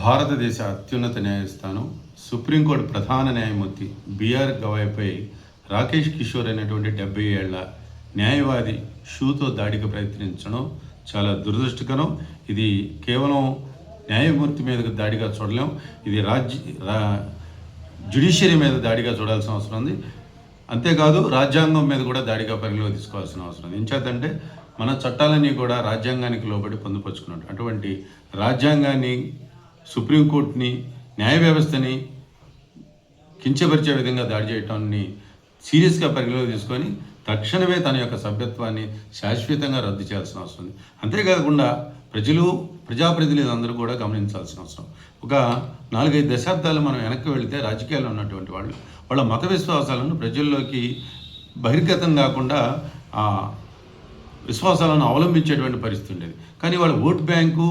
భారతదేశ అత్యున్నత న్యాయస్థానం సుప్రీంకోర్టు ప్రధాన న్యాయమూర్తి బిఆర్ గవాయ్పై రాకేష్ కిషోర్ అనేటువంటి డెబ్బై ఏళ్ళ న్యాయవాది షూతో దాడికి ప్రయత్నించడం చాలా దురదృష్టకరం. ఇది కేవలం న్యాయమూర్తి మీదకి దాడిగా చూడలేం ఇది రాజ్య రా జ్యుడిషియరీ మీద దాడిగా చూడాల్సిన అవసరం ఉంది. అంతేకాదు రాజ్యాంగం మీద కూడా దాడిగా పరిగణలో తీసుకోవాల్సిన అవసరం ఉంది. ఎంచేతంటే మన చట్టాలన్నీ కూడా రాజ్యాంగానికి లోబడి పొందుపరుచుకున్నట్టు అటువంటి రాజ్యాంగాన్ని సుప్రీంకోర్టుని న్యాయ వ్యవస్థని కించపరిచే విధంగా దాడి చేయటాన్ని సీరియస్గా పరిగణలోకి తీసుకొని తక్షణమే తన యొక్క సభ్యత్వాన్ని శాశ్వతంగా రద్దు చేయాల్సిన అవసరం ఉంది. అంతేకాకుండా ప్రజలు ప్రజాప్రతినిధులు అందరూ కూడా గమనించాల్సిన అవసరం. ఒక నాలుగైదు దశాబ్దాలు మనం వెనక్కి వెళితే రాజకీయాల్లో ఉన్నటువంటి వాళ్ళు వాళ్ళ మత విశ్వాసాలను ప్రజల్లోకి బహిర్గతం కాకుండా ఆ విశ్వాసాలను అవలంబించేటువంటి పరిస్థితి ఉండేది. కానీ వాళ్ళ ఓట్ బ్యాంకు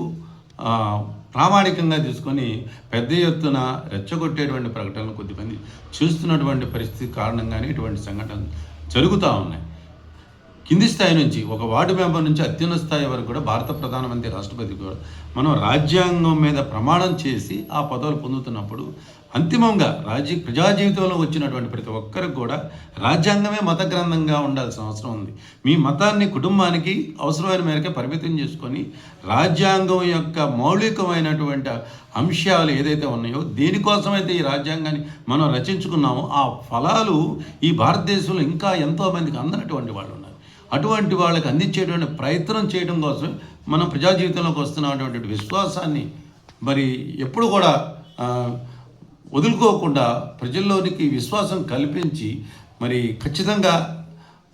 ప్రామాణికంగా తీసుకొని పెద్ద ఎత్తున రెచ్చగొట్టేటువంటి ప్రకటనలు కొద్దిమంది చూస్తున్నటువంటి పరిస్థితి కారణంగానే ఇటువంటి సంఘటనలు జరుగుతూ ఉన్నాయి. కింది స్థాయి నుంచి ఒక వార్డు మెంబర్ నుంచి అత్యున్నత స్థాయి వరకు కూడా భారత ప్రధానమంత్రి రాష్ట్రపతి కూడా మనం రాజ్యాంగం మీద ప్రమాణం చేసి ఆ పదవులు పొందుతున్నప్పుడు అంతిమంగా రాజ్య ప్రజా జీవితంలో వచ్చినటువంటి ప్రతి ఒక్కరికి కూడా రాజ్యాంగమే మత గ్రంథంగా ఉండాల్సిన అవసరం ఉంది. మీ మతాన్ని కుటుంబానికి అవసరమైన మేరకే పరిమితం చేసుకొని రాజ్యాంగం యొక్క మౌలికమైనటువంటి అంశాలు ఏదైతే ఉన్నాయో దేనికోసమైతే ఈ రాజ్యాంగాన్ని మనం రచించుకున్నామో ఆ ఫలాలు ఈ భారతదేశంలో ఇంకా ఎంతోమందికి అందనటువంటి వాళ్ళు ఉన్నారు. అటువంటి వాళ్ళకి అందించేటువంటి ప్రయత్నం చేయడం కోసం మనం ప్రజా జీవితంలోకి వస్తున్నటువంటి విశ్వాసాన్ని మరి ఎప్పుడు కూడా వదులుకోకుండా ప్రజల్లోనికి విశ్వాసం కల్పించి మరి ఖచ్చితంగా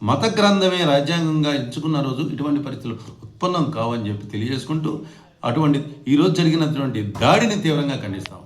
మత గ్రంథమే రాజ్యాంగంగా ఎంచుకున్న రోజు ఇటువంటి పరిస్థితులు ఉత్పన్నం కావని చెప్పి తెలియజేసుకుంటూ అటువంటి ఈరోజు జరిగినటువంటి దాడిని తీవ్రంగా ఖండిస్తాం.